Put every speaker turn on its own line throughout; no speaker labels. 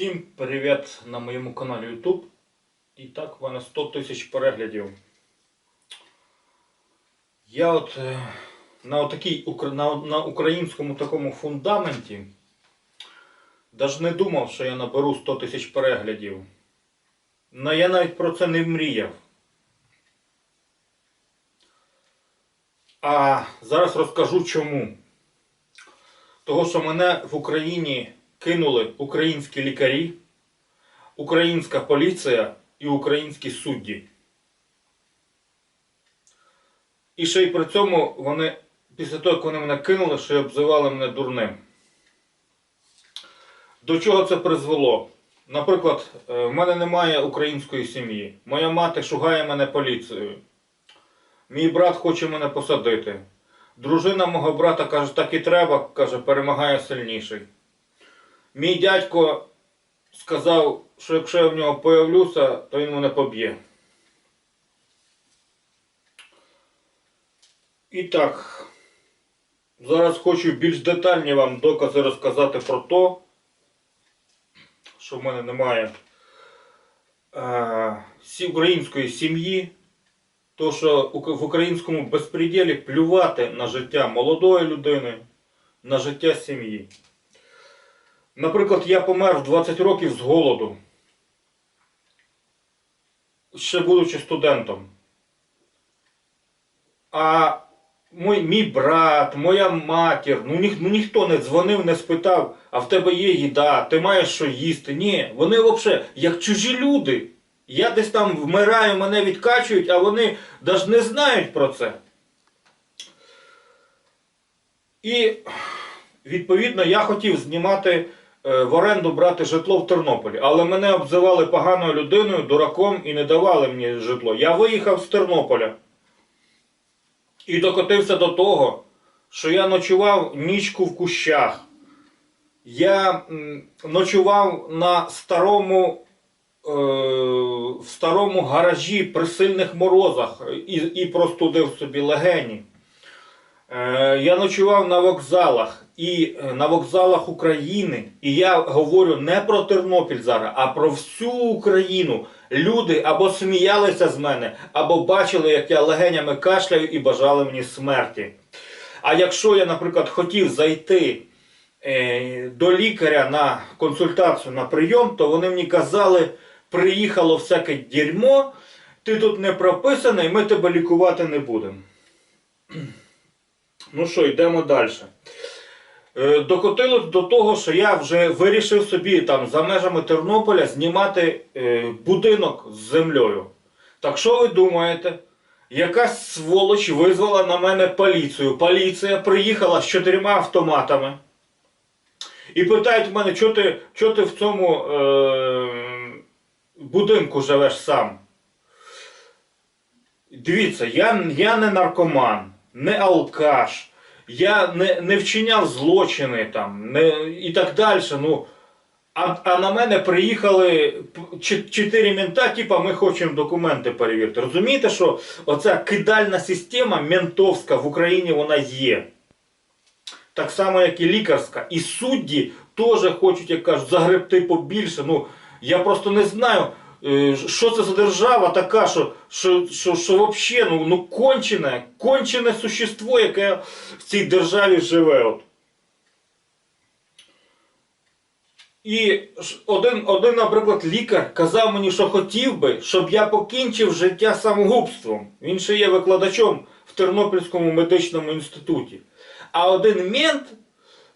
Всім привіт на моєму каналі YouTube. І так, в мене 100 тисяч переглядів. Я от е, на, отакій, на, на українському такому фундаменті навіть не думав, що я наберу 100 тисяч переглядів. Но я навіть про це не мріяв. А зараз розкажу чому. Того, що мене в Україні кинули українські лікарі, українська поліція і українські судді. І ще й при цьому вони, після того, як вони мене кинули, ще й обзивали мене дурним. До чого це призвело? Наприклад, е, в мене немає української сім'ї. Моя мати шугає мене поліцією. Мій брат хоче мене посадити. Дружина мого брата каже, так і треба, каже, перемагає сильніший. Мій дядько сказав, що якщо я в нього появлюся, то він мене поб'є. І так, зараз хочу більш детальні вам докази розказати про те, що в мене немає е, української сім'ї. То, що в українському безпреділі плювати на життя молодої людини, на життя сім'ї. Наприклад, я помер в 20 років з голоду, ще будучи студентом. А мій, мій брат, моя матір, ну, ніх, ну ніхто не дзвонив, не спитав, а в тебе є їда, ти маєш що їсти. Ні, вони взагалі як чужі люди. Я десь там вмираю, мене відкачують, а вони навіть не знають про це. І відповідно я хотів знімати в оренду брати житло в Тернополі, але мене обзивали поганою людиною, дураком і не давали мені житло. Я виїхав з Тернополя і докотився до того, що я ночував нічку в кущах. Я ночував на старому е, в старому гаражі при сильних морозах і, і простудив собі легені. Е, я ночував на вокзалах і е, на вокзалах України. І я говорю не про Тернопіль зараз, а про всю Україну. Люди або сміялися з мене, або бачили, як я легенями кашляю і бажали мені смерті. А якщо я, наприклад, хотів зайти е, до лікаря на консультацію на прийом, то вони мені казали, приїхало всяке дерьмо, ти тут не прописаний, ми тебе лікувати не будемо. Ну що, йдемо далі. Е, Докотилось до того, що я вже вирішив собі там за межами Тернополя знімати е, будинок з землею. Так що ви думаєте? Якась сволоч визвала на мене поліцію. Поліція приїхала з чотирма автоматами. І питають мене, що ти, чо ти в цьому е, будинку живеш сам. Дивіться, я, я не наркоман, не алкаш, я не, не вчиняв злочини там, не, і так далі. Ну, а, а на мене приїхали чотири мента, типа ми хочемо документи перевірити. Розумієте, що оця кидальна система ментовська в Україні вона є. Так само, як і лікарська. І судді теж хочуть, як кажуть, загребти побільше. Ну, я просто не знаю, що це за держава така, що, що, що, що взагалі ну, ну, кончене, кончене существо, яке в цій державі живе. От. І один, один, наприклад, лікар казав мені, що хотів би, щоб я покінчив життя самогубством. Він ще є викладачом в Тернопільському медичному інституті. А один мент, е,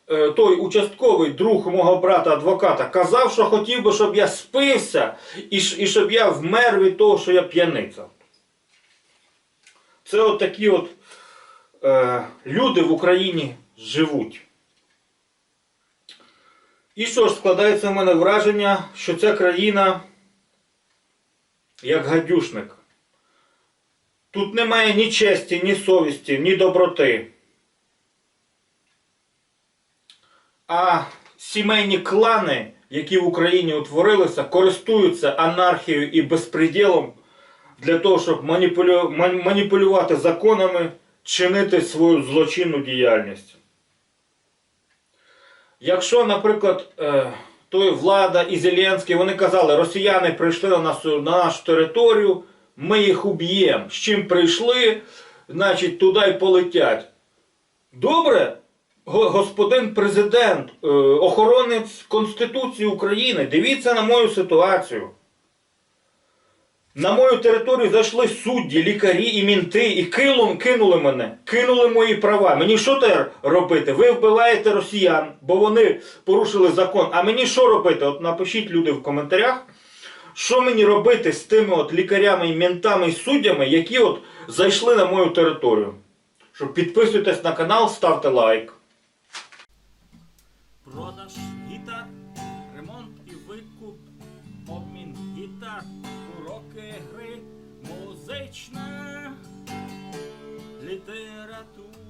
той участковий друг мого брата адвоката, казав, що хотів би, щоб я спився і, і щоб я вмер від того, що я п'яниця. Це от такі от е, люди в Україні живуть. І що ж, складається в мене враження, що ця країна як гадюшник. Тут немає ні честі, ні совісті, ні доброти. А сімейні клани, які в Україні утворилися, користуються анархією і безпреділом для того, щоб маніпулю... маніпулювати законами, чинити свою злочинну діяльність. Якщо, наприклад, е, той влада і Зеленський, вони казали, росіяни прийшли на нашу, на нашу територію, ми їх уб'ємо. З чим прийшли, значить, туди й полетять. Добре, господин президент, е, охоронець Конституції України, дивіться на мою ситуацію. На мою територію зайшли судді, лікарі і мінти і килом кинули мене, кинули мої права. Мені що тепер робити? Ви вбиваєте росіян, бо вони порушили закон. А мені що робити? От напишіть люди в коментарях, що мені робити з тими от лікарями, і мінтами і суддями, які от зайшли на мою територію. Що підписуйтесь на канал, ставте лайк. tua